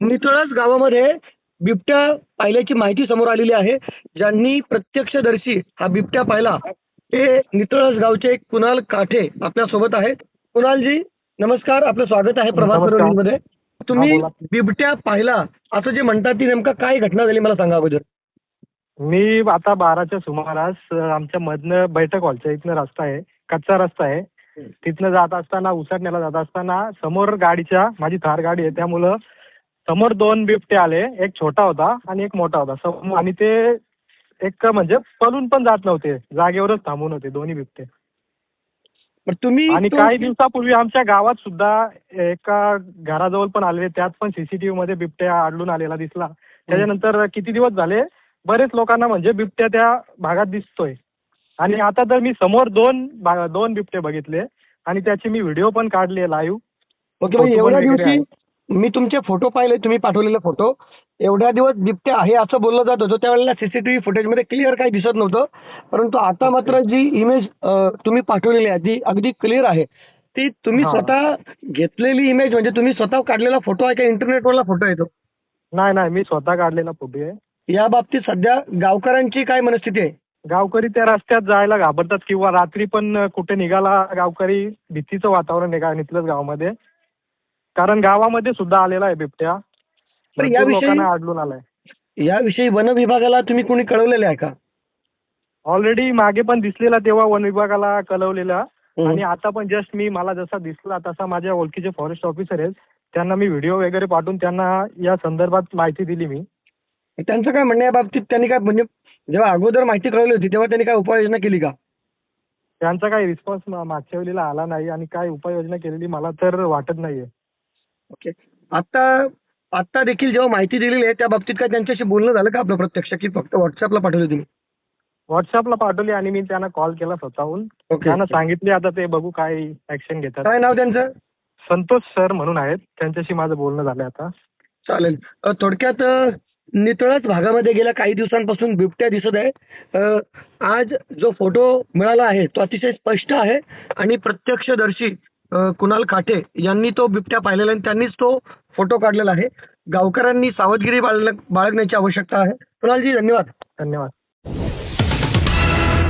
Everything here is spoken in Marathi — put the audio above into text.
नितळस गावामध्ये बिबट्या पाहिल्याची माहिती समोर आलेली आहे. ज्यांनी प्रत्यक्षदर्शी हा बिबट्या पाहिला ते नितळस गावचे कुणाल काठे आपल्यासोबत आहेत. कुणालजी नमस्कार. आपलं स्वागत आहे प्रभात. मध्ये तुम्ही. बिबट्या पाहिला असं जे म्हणतात ती नेमका काय घटना झाली मला सांगा अगोदर. मी आता बाराच्या सुमारास आमच्या मधनं बैठक हॉलच्या इथनं रस्ता आहे कच्चा रस्ता आहे. तिथनं जात असताना उसाटण्याला जात असताना समोर गाडीच्या माझी थार गाडी आहे त्यामुळं समोर दोन बिबटे आले एक छोटा होता आणि एक मोठा होता. सम- आणि ते एक म्हणजे पळून पण जात नव्हते जागेवरच थांबून होते दोन्ही बिबटे. मग तुम्ही आणि काही दिवसापूर्वी आमच्या गावात सुद्धा एका घराजवळ पण आलेले त्यात पण सीसीटीव्ही मध्ये बिबट्या आढळून आलेला दिसला. त्याच्यानंतर किती दिवस झाले बरेच लोकांना म्हणजे बिबट्या त्या भागात दिसतोय. आणि आता तर मी समोर दोन दोन बिबटे बघितले आणि त्याचे मी व्हिडिओ पण काढले लाईव्ह एवढ्या दिवशी मी तुमचे फोटो पाहिले तुम्ही पाठवलेले फोटो. एवढ्या दिवस बिबट्या आहे असं बोललं जात होतं. त्यावेळेला सीसीटीव्ही फुटेजमध्ये क्लिअर काही दिसत नव्हतं. परंतु आता मात्र जी इमेज तुम्ही पाठवलेली आहे ती अगदी क्लिअर आहे ती तुम्ही. स्वतः घेतलेली इमेज म्हणजे तुम्ही स्वतः काढलेला फोटो आहे का? इंटरनेटवरला फोटो आहे तो? नाही नाही मी स्वतः काढलेला फोटो आहे. या बाबतीत सध्या गावकऱ्यांची काय मनस्थिती आहे? गावकरी त्या रस्त्यात जायला घाबरतात किंवा रात्री पण कुठे निघाला गावकरी भीतीचं वातावरण आहे का इथलंच गावामध्ये. कारण गावामध्ये सुद्धा आलेला आहे बिबट्या. लोकांना आढळून आलाय. याविषयी वन विभागाला तुम्ही कोणी कळवलेले आहे का? ऑलरेडी मागे पण दिसलेला तेव्हा वन विभागाला कळवलेला. आणि आता पण जस्ट मी मला जसा दिसला तसा माझ्या ओळखीचे फॉरेस्ट ऑफिसर आहेत. त्यांना मी व्हिडिओ वगैरे पाठवून त्यांना या संदर्भात माहिती दिली मी. त्यांचं काय म्हणणं या बाबतीत त्यांनी काय म्हणजे जेव्हा अगोदर माहिती कळवली होती तेव्हा त्यांनी काय उपाययोजना केली का? त्यांचा काही रिस्पॉन्स मागच्या वेळेला आला नाही आणि काय उपाययोजना केलेली मला तर वाटत नाहीये. ओके. आता आता देखील जेव्हा माहिती दिलेली आहे त्या बाबतीत काय त्यांच्याशी बोलणं झालं का आपलं प्रत्यक्ष की फक्त व्हॉट्सअपला पाठवली तुम्ही? व्हॉट्सअपला पाठवली आणि मी त्यांना कॉल केला स्वतःहून. ओके. त्यांना सांगितले आता ते बघू काय ऍक्शन घेतात. काय नाव त्यांचं? संतोष सर म्हणून आहेत. त्यांच्याशी माझं बोलणं झालंय आता. चालेल. अ, थोडक्यात अ, नितळच भागामध्ये गेल्या काही दिवसांपासून बिबट्या दिसत आहे. आज जो फोटो मिळाला आहे तो अतिशय स्पष्ट आहे आणि प्रत्यक्षदर्शी कुणाल काठे यांनी तो बिबट्या पाहिलेला आहे आणि त्यांनीच तो फोटो काढलेला आहे. गावकऱ्यांनी सावधगिरी बाळगण्याची आवश्यकता आहे. कुणालजी धन्यवाद. धन्यवाद.